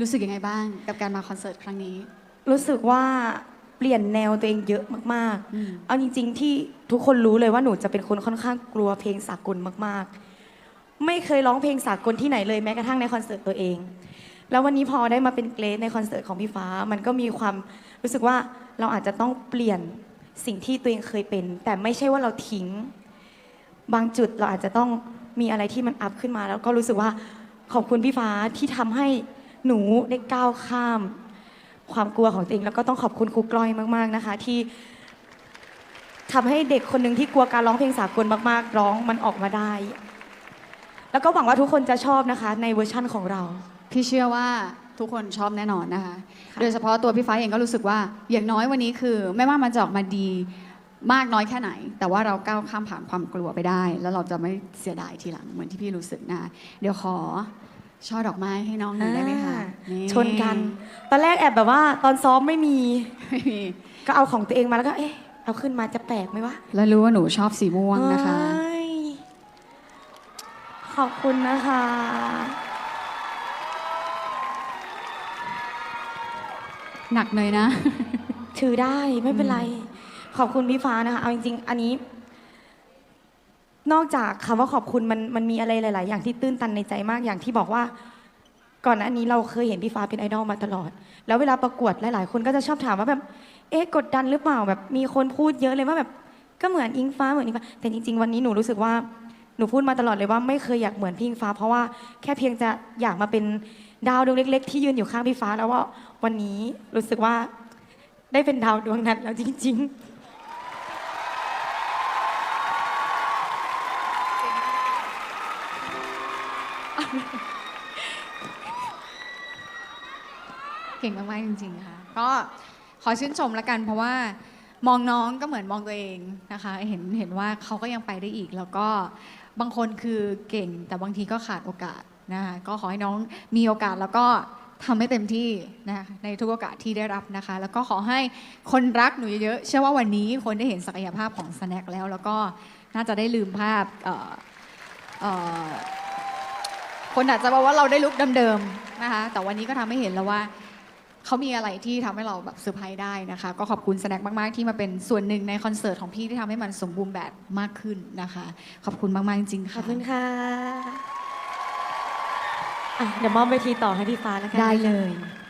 รู้สึกยังไงบ้างกับการมาคอนเสิร์ตครั้งนี้ รู้สึกว่าเปลี่ยนแนวตัวเองเยอะมากอืม ๆ เอาจริง ๆ ที่ทุกคนรู้เลยว่าหนูจะเป็นคนค่อนข้างกลัวเพลงสากลมากๆ ไม่เคยร้องเพลงสากลที่ไหนเลยแม้กระทั่งในคอนเสิร์ตตัวเอง แล้ววันนี้พอได้มาเป็นเกรดในคอนเสิร์ตของพี่ฟ้า มันก็มีความรู้สึกว่าเราอาจจะต้องเปลี่ยนสิ่งที่ตัวเองเคยเป็น แต่ไม่ใช่ว่าเราทิ้ง บางจุดเราอาจจะต้องมีอะไรที่มันอัพขึ้นมา แล้วก็รู้สึกว่าขอบคุณพี่ฟ้าที่ทำให้ หนูได้ก้าวข้าม ความกลัวของตัวเองแล้วก็ต้องขอบคุณครูกล้อยมาก ๆนะคะ ที่ทำให้เด็กคนหนึ่งที่กลัวการร้องเพลงสากลมากๆ ร้องมันออกมาได้ แล้วก็หวังว่าทุกคนจะชอบนะคะ ในเวอร์ชั่นของเรา พี่เชื่อว่าทุกคนชอบแน่นอนนะคะค่ะโดยเฉพาะตัวพี่ฟ้าเองก็รู้สึกว่า อย่างน้อยวันนี้คือ ไม่ว่ามันจะออกมาดีมากน้อยแค่ไหน แต่ว่าเราก้าวข้ามผ่านความกลัวไปได้ แล้วเราจะไม่เสียดายทีหลังเหมือนที่พี่รู้สึกนะคะเดี๋ยวขอ ช่อดอกไม้ให้น้องหน่อยได้ไหมคะอ่านี่ชนกัน ตอนแรกแอบแบบว่าตอนซ้อมไม่มีไม่มี ก็เอาของตัวเองมาแล้วก็เอ๊ะเอาขึ้นมาจะแปลกไหมวะ แล้วรู้ว่าหนูชอบสีม่วงนะคะเอ้ยขอบคุณนะคะ หนักเลยนะ ถือได้ไม่เป็นไร ขอบคุณพี่ฟ้านะคะ เอาจริงๆ อันนี้ นอกจากคำว่าขอบคุณมันมันมีอะไรหลาย ๆ อย่างที่ตื้นตันในใจมากอย่างที่บอกว่า ก่อนหน้านี้เราเคยเห็นพี่ฟ้าเป็นไอดอลมาตลอด แล้วเวลาประกวดหลาย ๆ คนก็จะชอบถามว่าแบบเอ๊ะกดดันหรือเปล่าแบบมีคนพูดเยอะเลยว่าแบบก็เหมือนอิงฟ้าเหมือนอิงฟ้าแต่จริง ๆ วันนี้หนูรู้สึกว่าหนูพูดมาตลอดเลยว่าไม่เคยอยากเหมือนพี่อิงฟ้า เพราะว่าแค่เพียงจะอยากมาเป็นดาวดวงเล็ก ๆ ที่ยืนอยู่ข้างพี่ฟ้า แล้วว่าวันนี้รู้สึกว่าได้เป็นดาวดวงนั้นแล้วจริง ๆ เก่งมากๆจริงๆค่ะก็ขอชื่นชมละกันเพราะว่ามองน้องก็เหมือนมองตัวเองนะคะ เห็นเห็นว่าเขาก็ยังไปได้อีก แล้วก็บางคนคือเก่ง แต่บางทีก็ขาดโอกาสนะคะก็ขอให้น้องมีโอกาสแล้วก็ทำให้เต็มที่นะคะในทุกโอกาสที่ได้รับนะคะ แล้วก็ขอให้คนรักหนูเยอะๆเชื่อว่าวันนี้คนได้เห็นศักยภาพของสแน็คแล้ว แล้วก็น่าจะได้ลืมภาพเอ่อเอ่อ คนอาจจะบอกว่าเราได้ลุกเดิมๆนะคะ แต่วันนี้ก็ทำให้เห็นแล้วว่าเขามีอะไรที่ทำให้เราแบบเซอร์ไพรส์ได้นะคะ ก็ขอบคุณแสดงมาก ๆ ที่มาเป็นส่วนหนึ่งในคอนเสิร์ตของพี่ที่ทำให้มันสมบูรณ์แบบมากขึ้นนะคะ ขอบคุณมาก ๆ จริงๆขอค่ะบคุณค่ะอะเดี๋ยวมอบเวทีต่อให้พี่ฟ้าแล้วกันได้เลยค